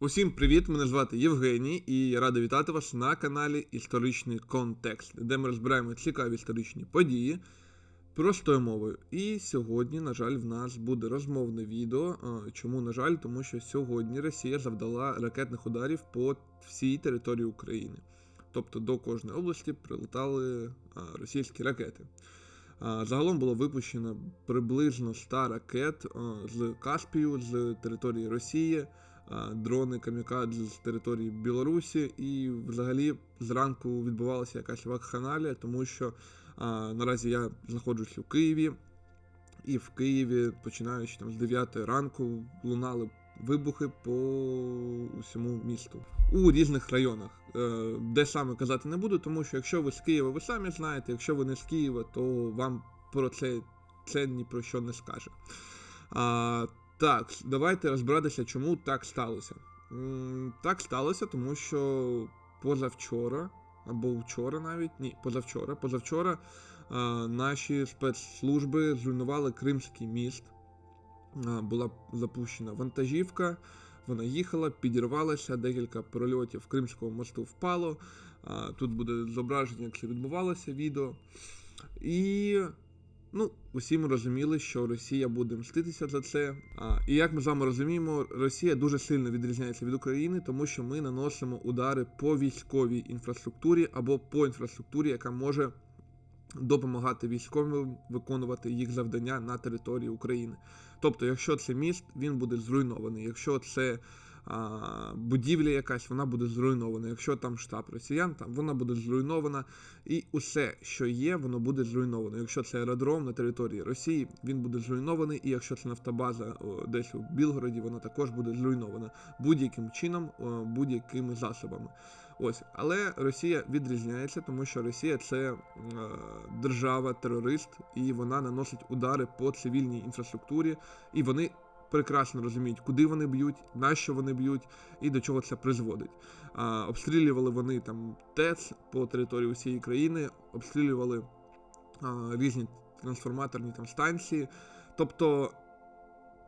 Усім привіт! Мене звати Євгеній, і я радий вітати вас на каналі Історичний контекст, де ми розбираємо цікаві історичні події простою мовою. І сьогодні, на жаль, в нас буде розмовне відео. Чому, на жаль, тому що сьогодні Росія завдала ракетних ударів по всій території України. Тобто до кожної області прилетали російські ракети. Загалом було випущено приблизно 100 ракет з Каспію, з території Росії, дрони камікадзе з території Білорусі, і взагалі зранку відбувалася якась вакханалія, тому що а, наразі я знаходжусь у Києві, і в Києві, починаючи там з 9 ранку, лунали вибухи по усьому місту у різних районах. Е, Де саме казати не буду, тому що якщо ви з Києва, ви самі знаєте, якщо ви не з Києва, то вам про це, це ні про що не скаже. Так, давайте розбиратися, чому так сталося. Так сталося, тому що позавчора, або вчора навіть, ні, позавчора, позавчора наші спецслужби зруйнували Кримський міст. Була запущена вантажівка, вона їхала, підірвалася, декілька прольотів Кримського мосту впало. Тут буде зображення, як це відбувалося відео. І ну, усі ми розуміли, що Росія буде мститися за це. А, і як ми з вами розуміємо, Росія дуже сильно відрізняється від України, тому що ми наносимо удари по військовій інфраструктурі або по інфраструктурі, яка може допомагати військовим виконувати їх завдання на території України. Тобто, якщо це міст, він буде зруйнований. Якщо це будівля якась, вона буде зруйнована. Якщо там штаб росіян, там вона буде зруйнована. І усе, що є, воно буде зруйновано. Якщо це аеродром на території Росії, він буде зруйнований. І якщо це нафтобаза десь у Білгороді, вона також буде зруйнована будь-яким чином, будь-якими засобами. Ось, але Росія відрізняється, тому що Росія це держава-терорист, і вона наносить удари по цивільній інфраструктурі, і вони прекрасно розуміють, куди вони б'ють, на що вони б'ють і до чого це призводить. А, обстрілювали вони там ТЕЦ по території усієї країни, обстрілювали а, різні трансформаторні там станції. Тобто,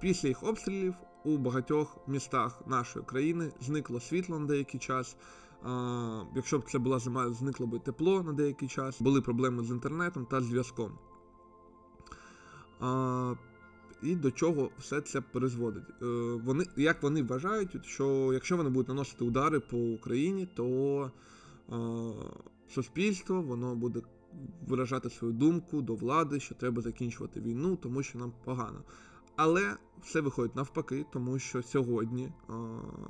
після їх обстрілів у багатьох містах нашої країни зникло світло на деякий час. А, якщо б це була зима, зникло би тепло на деякий час, були проблеми з інтернетом та зв'язком. А, і до чого все це призводить? Е, вони, як вони вважають, що якщо вони будуть наносити удари по Україні, то е, суспільство воно буде виражати свою думку до влади, що треба закінчувати війну, тому що нам погано. Але все виходить навпаки, тому що сьогодні е,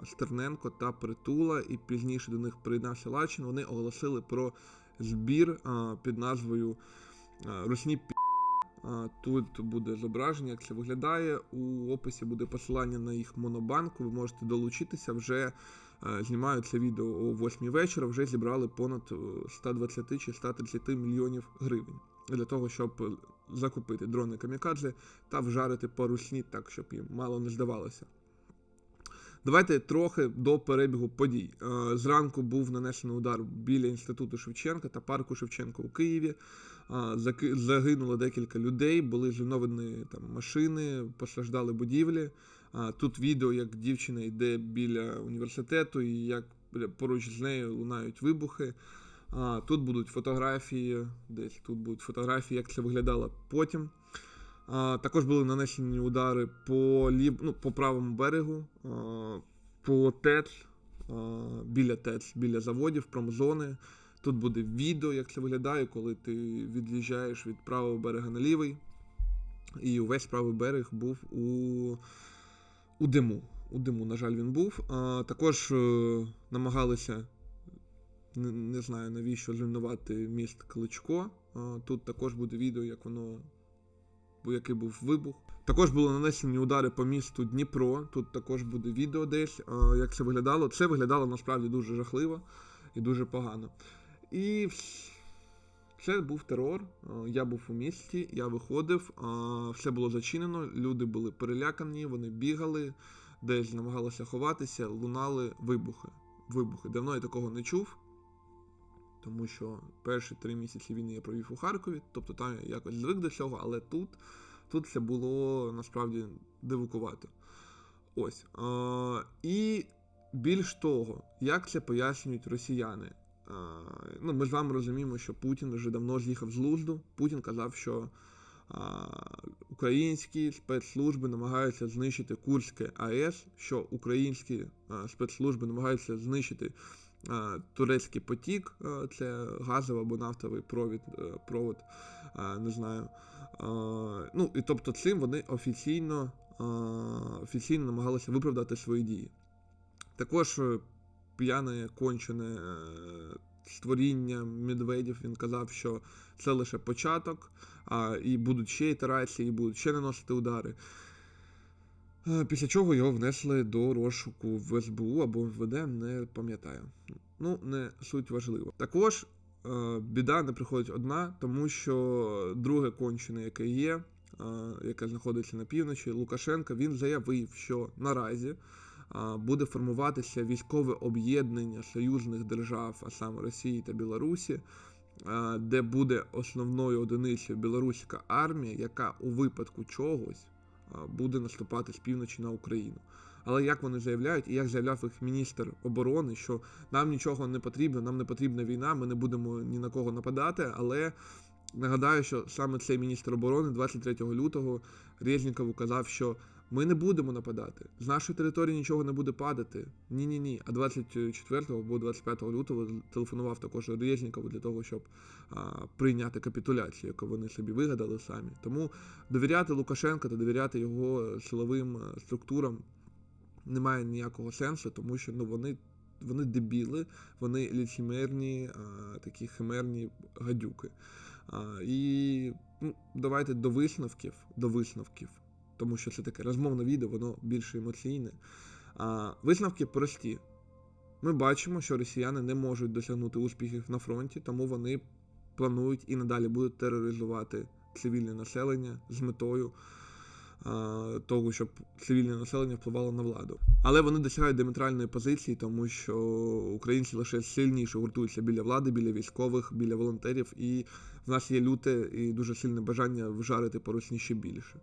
Стерненко та Притула, і пізніше до них приєднався Лачин, вони оголосили про збір е, під назвою е, Русні Пі. Тут буде зображення, як це виглядає. У описі буде посилання на їх монобанку. Ви можете долучитися. Вже е, знімаю це відео о 8 вечора. Вже зібрали понад е, 120 чи 130 мільйонів гривень для того, щоб е, закупити дрони камікадзе та вжарити парусні, так, щоб їм мало не здавалося. Давайте трохи до перебігу подій. Е, Зранку був нанесений удар біля інституту Шевченка та парку Шевченка у Києві. Е, Загинуло декілька людей, були зруйновані там машини, постраждали будівлі. Е, Тут відео, як дівчина йде біля університету, і як поруч з нею лунають вибухи. Тут будуть фотографії, десь тут будуть фотографії, як це виглядало потім. Також були нанесені удари по, лів, ну, по правому берегу, по ТЕЦ, біля ТЕЦ, біля заводів, промзони. Тут буде відео, як це виглядає, коли ти від'їжджаєш від правого берега на лівий. І увесь правий берег був у, у диму. У диму, на жаль, він був. А, також е, намагалися не, не знаю навіщо зруйнувати міст Кличко. А, Тут також буде відео, як воно який був вибух. Також були нанесені удари по місту Дніпро. Тут також буде відео десь, як це виглядало. Це виглядало насправді дуже жахливо і дуже погано. І це був терор. Я був у місті, я виходив, все було зачинено, люди були перелякані, вони бігали, десь намагалися ховатися, лунали вибухи. Вибухи. Давно я такого не чув тому що перші три місяці війни я провів у Харкові, тобто там я якось звик до цього, але тут, тут це було насправді дивукувато. Ось. А, і більш того, як це пояснюють росіяни? А, ну, ми з вами розуміємо, що Путін вже давно з'їхав з лузду. Путін казав, що українські спецслужби намагаються знищити Курське АЕС, що українські спецслужби намагаються знищити турецький потік, це газовий або нафтовий провід, е, провод, не знаю. Ну, і тобто цим вони офіційно, офіційно намагалися виправдати свої дії. Також е, п'яне кончене е, створіння Медведів, він казав, що це лише початок, і будуть ще ітерації, і будуть ще наносити удари. Е, Після чого його внесли до розшуку в СБУ або в ВД, не пам'ятаю. Ну, не суть важливо. Також е, біда не приходить одна, тому що друге кончене, яке є, е, яке знаходиться на півночі, Лукашенко, він заявив, що наразі буде формуватися військове об'єднання союзних держав, а саме Росії та Білорусі, де буде основною одиницею білоруська армія, яка у випадку чогось буде наступати з півночі на Україну. Але як вони заявляють, і як заявляв їх міністр оборони, що нам нічого не потрібно, нам не потрібна війна, ми не будемо ні на кого нападати. Але нагадаю, що саме цей міністр оборони 23 лютого Резніков казав, що ми не будемо нападати. З нашої території нічого не буде падати. Ні, ні, ні. А 24 або 25 лютого телефонував також Резнікову для того, щоб а, прийняти капітуляцію, яку вони собі вигадали самі. Тому довіряти Лукашенка та довіряти його силовим е, структурам немає ніякого сенсу, тому що ну вони. Вони дебіли, вони ліцемерні, а, такі химерні гадюки. А, і ну, давайте до висновків, до висновків тому що це таке розмовне відео, воно більш емоційне. А, Висновки прості. Ми бачимо, що росіяни не можуть досягнути успіхів на фронті, тому вони планують і надалі будуть тероризувати цивільне населення з метою а, того, щоб цивільне населення впливало на владу. Але вони досягають диаметральної позиції, тому що українці лише сильніше гуртуються біля влади, біля військових, біля волонтерів, і в нас є люте і дуже сильне бажання вжарити по Росії ще більше.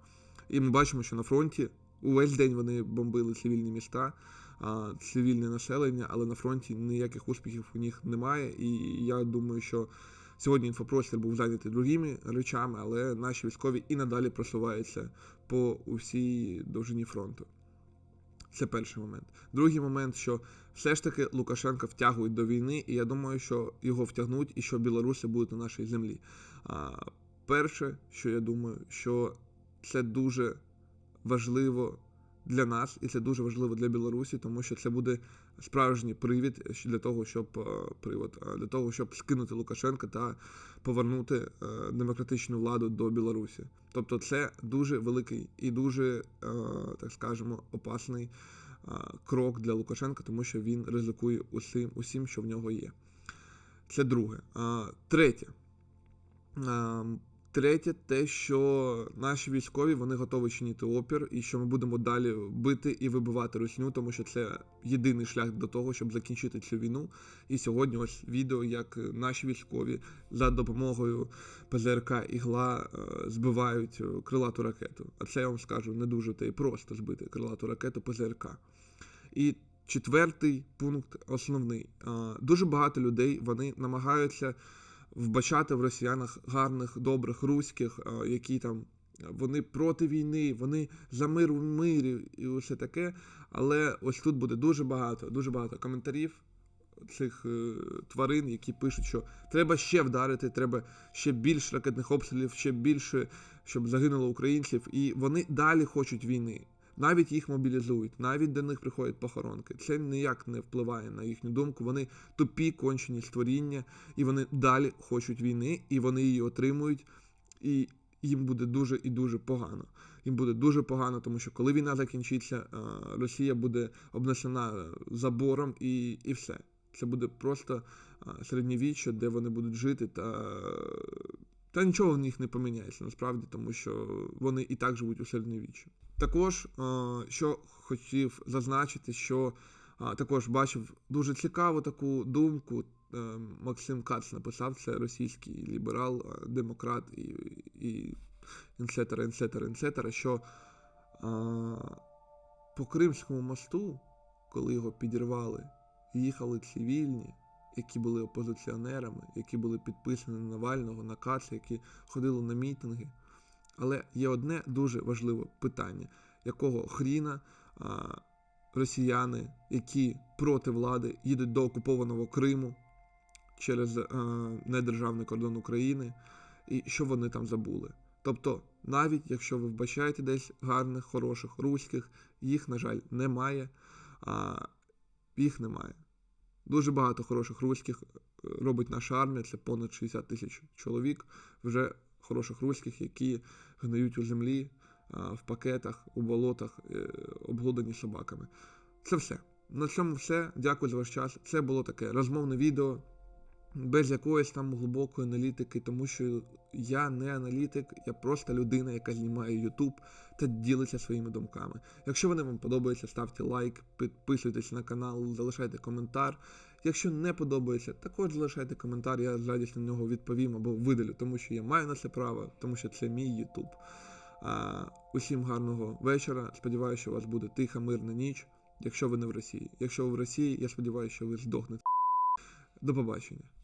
І ми бачимо, що на фронті увесь день вони бомбили цивільні міста, цивільне населення, але на фронті ніяких успіхів у них немає. І я думаю, що сьогодні інфопростір був зайнятий другими речами, але наші військові і надалі просуваються по усій довжині фронту. Це перший момент. Другий момент, що все ж таки Лукашенка втягують до війни, і я думаю, що його втягнуть і що білоруси будуть на нашій землі. А, Перше, що я думаю, що це дуже важливо для нас, і це дуже важливо для Білорусі, тому що це буде справжній привід для того, щоб привод для того, щоб скинути Лукашенка та повернути демократичну владу до Білорусі. Тобто, це дуже великий і дуже, так скажемо, опасний крок для Лукашенка, тому що він ризикує усім, усім, що в нього є. Це друге. Третє. Третє, те, що наші військові вони готові чинити опір, і що ми будемо далі бити і вибивати русню, тому що це єдиний шлях до того, щоб закінчити цю війну. І сьогодні ось відео, як наші військові за допомогою ПЗРК ігла збивають крилату ракету. А це я вам скажу не дуже та й просто збити крилату ракету ПЗРК. І четвертий пункт основний. Дуже багато людей вони намагаються вбачати в росіянах гарних, добрих, руських, які там вони проти війни, вони за мир в мирі і усе таке. Але ось тут буде дуже багато, дуже багато коментарів цих е, тварин, які пишуть, що треба ще вдарити, треба ще більше ракетних обстрілів, ще більше, щоб загинуло українців. І вони далі хочуть війни. Навіть їх мобілізують, навіть до них приходять похоронки. Це ніяк не впливає на їхню думку. Вони тупі, кончені створіння, і вони далі хочуть війни, і вони її отримують, і їм буде дуже і дуже погано. Їм буде дуже погано, тому що коли війна закінчиться, Росія буде обнесена забором і, і все. Це буде просто середньовіччя, де вони будуть жити та. Та нічого в них не поміняється насправді, тому що вони і так живуть у середньовіччі. Також, що хотів зазначити, що також бачив дуже цікаву таку думку. Е, Максим Кац написав, це російський ліберал, демократ і і інсетера, інсетера, інсетера, що по Кримському мосту, коли його підірвали, їхали цивільні, які були опозиціонерами, які були підписані на Навального, на Каца, які ходили на мітинги. Але є одне дуже важливе питання, якого хріна а, росіяни, які проти влади їдуть до окупованого Криму через а, недержавний кордон України, і що вони там забули. Тобто, навіть якщо ви вбачаєте десь гарних, хороших руських, їх, на жаль, немає. А, їх немає. Дуже багато хороших руських е, робить наша армія, це понад 60 тисяч чоловік, вже хороших руських, які гниють у землі, в пакетах, у болотах, обглодані собаками. Це все. На цьому все. Дякую за ваш час. Це було таке розмовне відео без якоїсь там глибокої аналітики, тому що я не аналітик, я просто людина, яка знімає YouTube та ділиться своїми думками. Якщо вони вам подобаються, ставте лайк, підписуйтесь на канал, залишайте коментар. Якщо не подобається, також залишайте коментар, я з радістю на нього відповім або видалю, тому що я маю на це право, тому що це мій. А, усім гарного вечора. Сподіваюся, що у вас буде тиха, мирна ніч, якщо ви не в Росії. Якщо ви в Росії, я сподіваюся, що ви здохнете. До побачення.